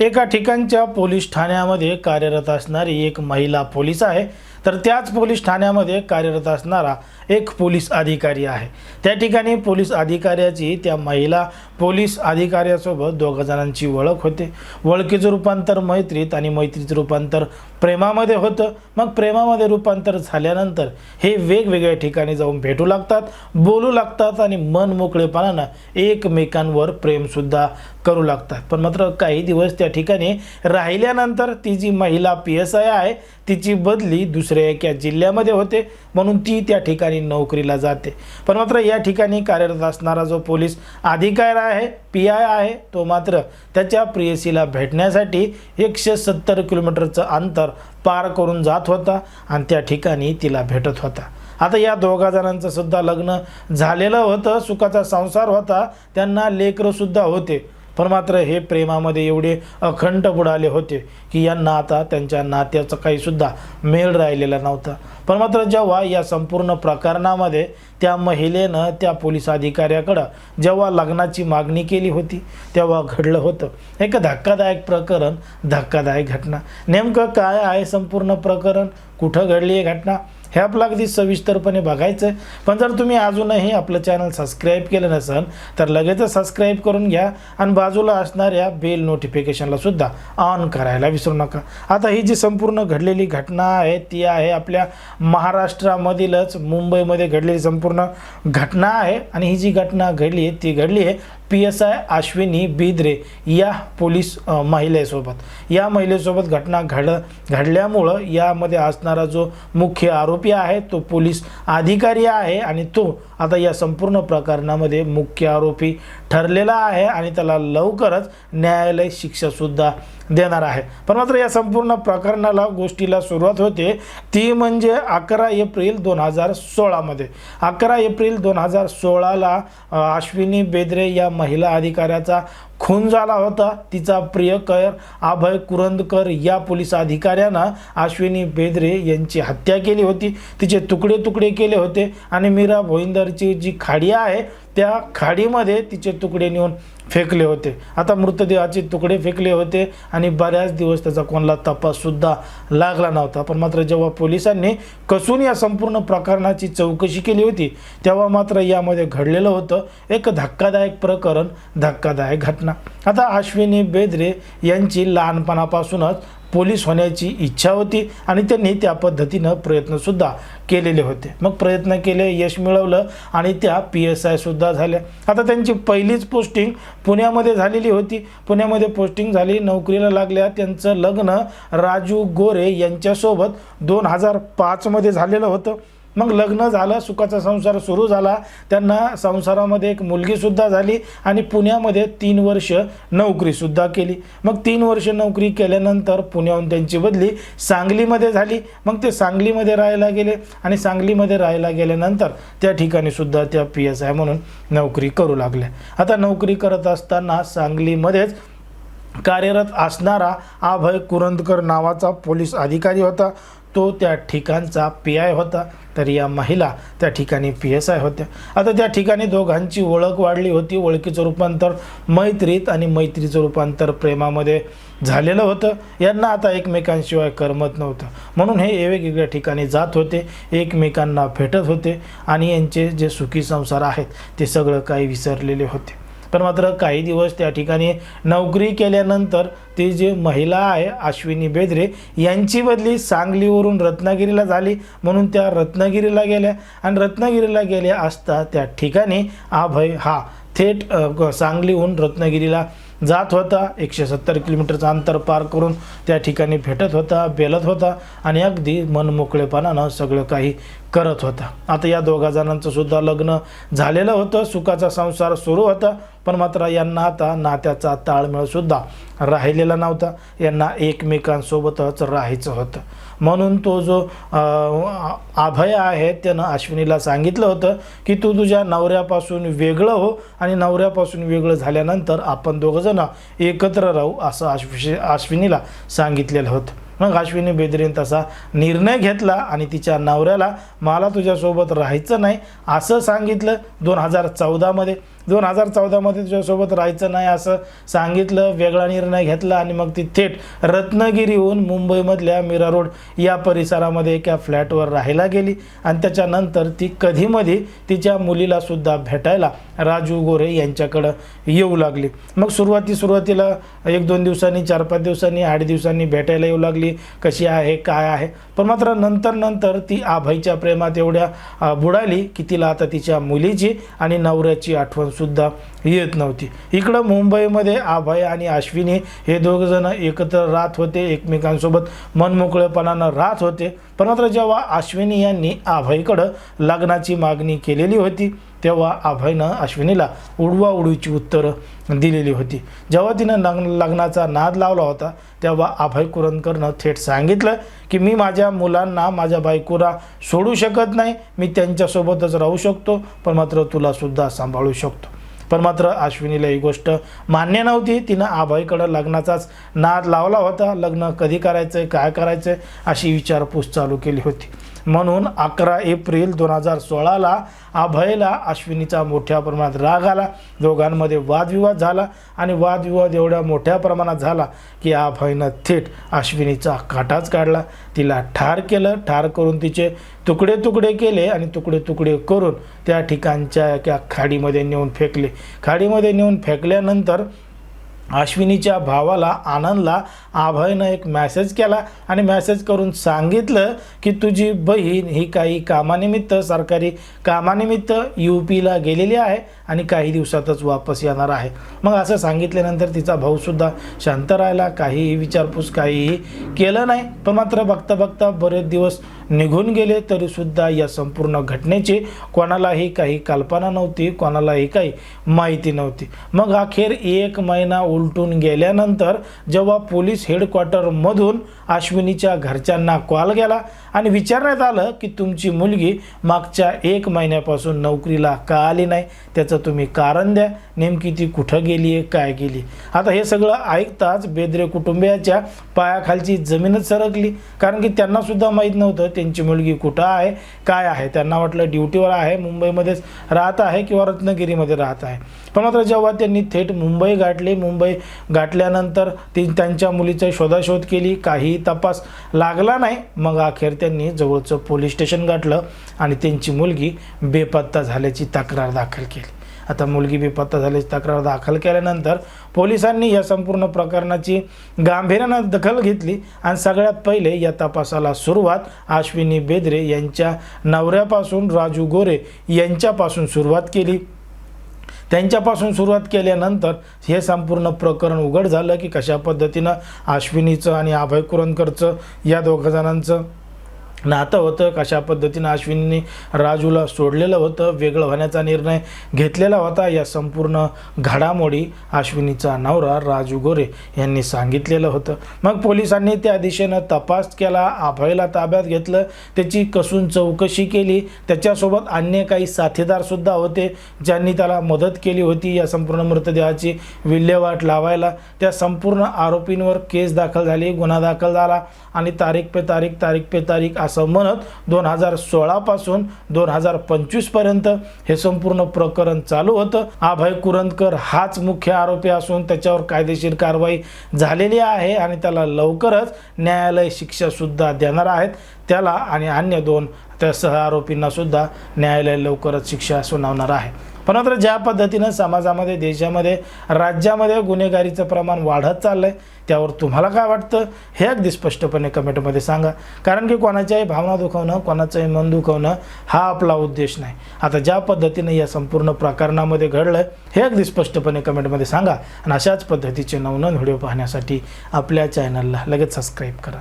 एका ठिकाणच्या पोलीस ठाण्यामध्ये कार्यरत असणारी एक महिला पोलीस आहे. तर त्याच पोलीस ठाण्यामध्ये कार्यरत असणारा एक पोलीस अधिकारी आहे. त्या ठिकाणी पोलीस अधिकाऱ्याची त्या महिला पोलीस अधिकाऱ्यासोबत दोघा जणांची ओळख होते. ओळखीचं रूपांतर मैत्रीत आणि मैत्रीचं रूपांतर प्रेमामध्ये होतं. मग प्रेमामध्ये रूपांतर झाल्यानंतर हे वेगवेगळ्या ठिकाणी जाऊन भेटू लागतात बोलू लागतात आणि मन मोकळेपणानं एकमेकांवर प्रेमसुद्धा करू लागतात. पण मात्र काही दिवस त्या ठिकाणी राहिल्यानंतर ती जी महिला पी एस आय आहे तिची बदली दुसऱ्या एका जिल्ह्यामध्ये होते म्हणून ती त्या ठिकाणी नोकरीला जाते. पण मात्र या ठिकाणी कार्यरत असणारा जो पोलीस अधिकारी आहे पी आय आहे तो मात्र त्याच्या प्रियसीला भेटण्यासाठी एकशे सत्तर किलोमीटरचं अंतर पार करून जात होता आणि त्या ठिकाणी तिला भेटत होता. आता या दोघा जणांचं सुद्धा लग्न झालेलं होतं सुखाचा संसार होता त्यांना लेकरंसुद्धा होते. पण मात्र हे प्रेमामध्ये एवढे अखंड बुडाले होते की यांना आता त्यांच्या नात्याचं काहीसुद्धा मेळ राहिलेला नव्हता. पण मात्र जेव्हा या संपूर्ण प्रकरणामध्ये त्या महिलेनं त्या पोलीस अधिकाऱ्याकडं जेव्हा लग्नाची मागणी केली होती तेव्हा घडलं होतं. एक धक्कादायक प्रकरण धक्कादायक घटना. नेमकं काय आहे संपूर्ण प्रकरण? कुठं घडली आहे घटना? हे आपलं अगदी सविस्तरपणे बघायचं आहे पण जर तुम्ही अजूनही आपलं चॅनल सबस्क्राईब केलं नसेल तर लगेचच सबस्क्राईब करून घ्या आणि बाजूला असणाऱ्या बेल नोटिफिकेशनला सुद्धा ऑन करायला विसरू नका. आता ही जी संपूर्ण घडलेली घटना आहे ती आहे आपल्या महाराष्ट्रामधीलच मुंबईमध्ये घडलेली संपूर्ण घटना आहे. आणि ही जी घटना घडली आहे ती घडली आहे P S I Ashwini Bidre या पोलीस महिलेसोबत. या महिलेसोबत घटना घड घडल्यामुळं यामध्ये असणारा जो मुख्य आरोप आहे तो पोलीस अधिकारी आहे आणि तो आता या संपूर्ण प्रकरणामध्ये मुख्य आरोपी ठरलेला आहे आणि त्याला लवकरच न्यायालय शिक्षासुद्धा देणार आहे. पण मात्र या संपूर्ण प्रकरणाला गोष्टीला सुरुवात होते ती म्हणजे अकरा एप्रिल दोन हजार सोळामध्ये. अकरा एप्रिल दोन हजार सोळाला अश्विनी बेद्रे या महिला अधिकाऱ्याचा खून झाला होता. तिचा प्रियकर अभय कुरंदकर या पोलीस अधिकाऱ्यानं अश्विनी बेद्रे यांची हत्या केली होती. तिचे तुकडे तुकडे केले होते. आणि मीरा भोईंदरची जी खाडी आहे त्या खाडीमध्ये तिचे तुकडे नेऊन फेकले होते. आता मृतदेहाचे तुकडे फेकले होते आणि बऱ्याच दिवस त्याचा कोणाला तपाससुद्धा लागला नव्हता. पण मात्र जेव्हा पोलिसांनी कसून या संपूर्ण प्रकरणाची चौकशी केली होती तेव्हा मात्र यामध्ये घडलेलं होतं. एक धक्कादायक प्रकरण धक्कादायक घटना. आता अश्विनी बेद्रे यांची लहानपणापासूनच पोलीस होण्याची इच्छा होती आणि त्यांनी त्या पद्धतीनं प्रयत्नसुद्धा केलेले होते. मग प्रयत्न केले यश मिळवलं आणि त्या पी एस आयसुद्धा झाल्या. आता त्यांची पहिलीच पोस्टिंग पुण्यामध्ये झालेली होती. पुण्यामध्ये पोस्टिंग झाली नोकरीला लागल्या. त्यांचं लग्न राजू गोरे यांच्यासोबत दोन हजार पाचमध्ये झालेलं होतं. मग लग्न झालं सुखाचा संसार सुरू झाला. त्यांना संसारामध्ये एक मुलगीसुद्धा झाली आणि पुण्यामध्ये तीन वर्ष नोकरीसुद्धा केली. मग तीन वर्ष नोकरी केल्यानंतर पुण्याहून त्यांची बदली सांगलीमध्ये झाली. मग ते सांगलीमध्ये राहायला गेले आणि सांगलीमध्ये राहायला गेल्यानंतर त्या ठिकाणी सुद्धा त्या पी एस आय म्हणून नोकरी करू लागल्या. आता नोकरी करत असताना सांगलीमध्येच कार्यरत असणारा अभय कुरंदकर नावाचा पोलीस अधिकारी होता. तो त्या ठिकाणचा पी आय होता. तर या महिला त्या ठिकाणी पी एस आय होत्या. आता त्या ठिकाणी दोघांची ओळख वाढली होती. ओळखीचं रूपांतर मैत्रीत आणि मैत्रीचं रूपांतर प्रेमामध्ये झालेलं होतं. यांना आता एकमेकांशिवाय करमत नव्हतं. म्हणून हे वेगवेगळ्या ठिकाणी जात होते. एकमेकांना भेटत होते. आणि यांचे जे सुखी संसार आहेत ते सगळं काही विसरलेले होते. पण मात्र काही दिवस त्या ठिकाणी नोकरी केल्यानंतर ती जी महिला आहे अश्विनी बेद्रे यांची बदली सांगलीवरून रत्नागिरीला झाली. म्हणून त्या रत्नागिरीला गेल्या. आणि रत्नागिरीला गेल्या असता त्या ठिकाणी अभय हा थेट सांगलीहून रत्नागिरीला जात होता. एकशे सत्तर किलोमीटरचं अंतर पार करून त्या ठिकाणी भेटत होता बेलत होता आणि अगदी मनमोकळेपणानं सगळं काही करत होता. आता या दोघा जणांचं सुद्धा लग्न झालेलं होतं. सुखाचा संसार सुरू होता पण मात्र यांना आता नात्याचा ताळमेळसुद्धा राहिलेला नव्हता. यांना एकमेकांसोबतच राहायचं होतं. म्हणून तो जो अभय आहे त्यानं अश्विनीला सांगितलं होतं की तू तुझ्या नवऱ्यापासून वेगळं हो आणि नवऱ्यापासून वेगळं झाल्यानंतर आपण दोघंजणं एकत्र राहू असं अश्वि अश्विनीला सांगितलेलं होतं. मग अश्विनी बेदरेन तसा निर्णय घेतला आणि तिच्या नवऱ्याला मला तुझ्यासोबत राहायचं नाही असं सांगितलं दोन हजार चौदामध्ये. दोन हजार चौदामध्ये तुझ्यासोबत राहायचं नाही असं सांगितलं वेगळा निर्णय घेतला आणि मग ती थेट रत्नागिरीहून मुंबईमधल्या मीरा रोड या परिसरामध्ये एका फ्लॅटवर राहायला गेली आणि त्याच्यानंतर ती कधीमधी तिच्या मुलीलासुद्धा भेटायला राजू गोरे यांच्याकडं येऊ लागली. मग सुरुवाती सुरुवातीला एक दोन दिवसांनी चार पाच दिवसांनी आठ दिवसांनी भेटायला येऊ लागली. कशी आहे काय आहे? पण मात्र नंतर नंतर ती आभाईच्या प्रेमात एवढ्या बुडाली की तिला आता तिच्या मुलीची आणि नवऱ्याची आठवण सुद्धा येत नव्हती. इकडं मुंबईमध्ये आभाई आणि अश्विनी हे दोघंजण एकत्र राहत होते एकमेकांसोबत मनमोकळेपणानं राहत होते. पण मात्र जेव्हा अश्विनी यांनी आभाईकडं लग्नाची मागणी केलेली होती तेव्हा अभयनं अश्विनीला उडवा उडवीची उत्तरं दिलेली होती. जेव्हा तिनं लग्न लग्नाचा नाद लावला होता तेव्हा अभय कुरणकरनं थेट सांगितलं की मी माझ्या मुलांना माझ्या बायकोला सोडू शकत नाही. मी त्यांच्यासोबतच राहू शकतो पण मात्र तुलासुद्धा सांभाळू शकतो. पण मात्र अश्विनीला ही गोष्ट मान्य नव्हती. तिनं आभाईकडं लग्नाचाच नाद लावला होता. लग्न कधी करायचं काय करायचं अशी विचारपूस चालू केली होती. म्हणून अकरा एप्रिल दोन हजार सोळाला अभयला अश्विनीचा मोठ्या प्रमाणात राग आला. दोघांमध्ये वादविवाद झाला आणि वादविवाद एवढ्या मोठ्या प्रमाणात झाला की अभयनं थेट अश्विनीचा काटाच काढला. तिला ठार केलं ठार करून तिचे तुकडे तुकडे केले आणि तुकडे तुकडे करून त्या ठिकाणच्या एका खाडीमध्ये नेऊन फेकले. खाडीमध्ये नेऊन फेकल्यानंतर अश्विनीच्या भावाला आनंदला आभयनं एक मॅसेज केला आणि मॅसेज करून सांगितलं की तुझी बहीण ही काही कामानिमित्त सरकारी कामानिमित्त यू पीला गेलेली आहे. आणि काही दिवसातच वापस येणार आहे. मग असं सांगितल्यानंतर तिचा भाऊसुद्धा शांत राहिला. काहीही विचारपूस काहीही केलं नाही. पण मात्र बघता बघता बरेच दिवस निघून गेले. तरीसुद्धा या संपूर्ण घटनेची कोणालाही काही कल्पना नव्हती. कोणालाही काही माहिती नव्हती. मग अखेर एक महिना उलटून गेल्यानंतर जेव्हा पोलीस हेडक्वार्टरमधून अश्विनीच्या घरच्यांना कॉल गेला आणि विचारण्यात आलं की तुमची मुलगी मागच्या एक महिन्यापासून नोकरीला का आली नाही? त्याचं तुम्ही कारण द्या. नेमकी ती कुठं गेली आहे काय गेली आता हे सगळं ऐकताच बेदरे कुटुंबियाच्या पायाखालची जमीनच सरकली. कारण की त्यांनासुद्धा माहीत नव्हतं त्यांची मुलगी कुठं आहे काय आहे. त्यांना वाटलं ड्युटीवर आहे मुंबईमध्येच राहत आहे किंवा रत्नागिरीमध्ये राहत आहे. पण मात्र जेव्हा त्यांनी थेट मुंबई गाठली मुंबई गाठल्यानंतर ती त्यांच्या मुलीचा शोधाशोध केली काही तपास लागला नाही मग अखेर त्यांनी जवळचं पोलीस स्टेशन गाठलं आणि त्यांची मुलगी बेपत्ता झाल्याची तक्रार दाखल केली. आता मुलगी बेपत्ता झाल्याची तक्रार दाखल केल्यानंतर पोलिसांनी या संपूर्ण प्रकरणाची गांभीर्यानं दखल घेतली आणि सगळ्यात पहिले या तपासाला सुरुवात अश्विनी बेदरे यांच्या नवऱ्यापासून राजू गोरे यांच्यापासून सुरुवात केली. त्यांच्यापासून सुरुवात केल्यानंतर हे संपूर्ण प्रकरण उघड झालं की कशा पद्धतीनं अश्विनीचं आणि अभय कुरणकरचं या दोघं जणांचं नातं होतं कशा पद्धतीनं अश्विनने राजूला सोडलेलं होतं वेगळं होण्याचा निर्णय घेतलेला होता या संपूर्ण घडामोडी अश्विनीचा नवरा राजू गोरे यांनी सांगितलेलं होतं. मग पोलिसांनी त्या दिशेनं तपास केला अभयला ताब्यात घेतलं त्याची कसून चौकशी केली त्याच्यासोबत अन्य काही साथीदारसुद्धा होते ज्यांनी त्याला मदत केली होती या संपूर्ण मृतदेहाची विल्हेवाट लावायला. त्या संपूर्ण आरोपींवर केस दाखल झाली गुन्हा दाखल झाला आणि तारीख पे तारीख तारीख पे तारीख असं म्हणत दोन हजार सोळापासून दोन हजार पंचवीसपर्यंत हे संपूर्ण प्रकरण चालू होतं. अभय कुरंदकर हाच मुख्य आरोपी असून त्याच्यावर कायदेशीर कारवाई झालेली आहे आणि त्याला लवकरच न्यायालय शिक्षासुद्धा देणार आहेत. त्याला आणि अन्य दोन त्या सह आरोपींना सुद्धा न्यायालय लवकरच शिक्षा सुनावणार आहे. पण मात्र ज्या पद्धतीनं समाजामध्ये देशामध्ये राज्यामध्ये गुन्हेगारीचं प्रमाण वाढत चाललंय त्यावर तुम्हाला काय वाटतं? हे अगदी स्पष्टपणे कमेंटमध्ये सांगा. कारण की कोणाच्याही भावना दुखवणं कोणाचंही मन दुखवणं हा आपला उद्देश नाही. आता ज्या पद्धतीनं या संपूर्ण प्रकरणामध्ये घडलं हे अगदी स्पष्टपणे कमेंटमध्ये सांगा. आणि अशाच पद्धतीचे नवनवीन व्हिडिओ पाहण्यासाठी आपल्या चॅनलला लगेच सबस्क्राईब करा.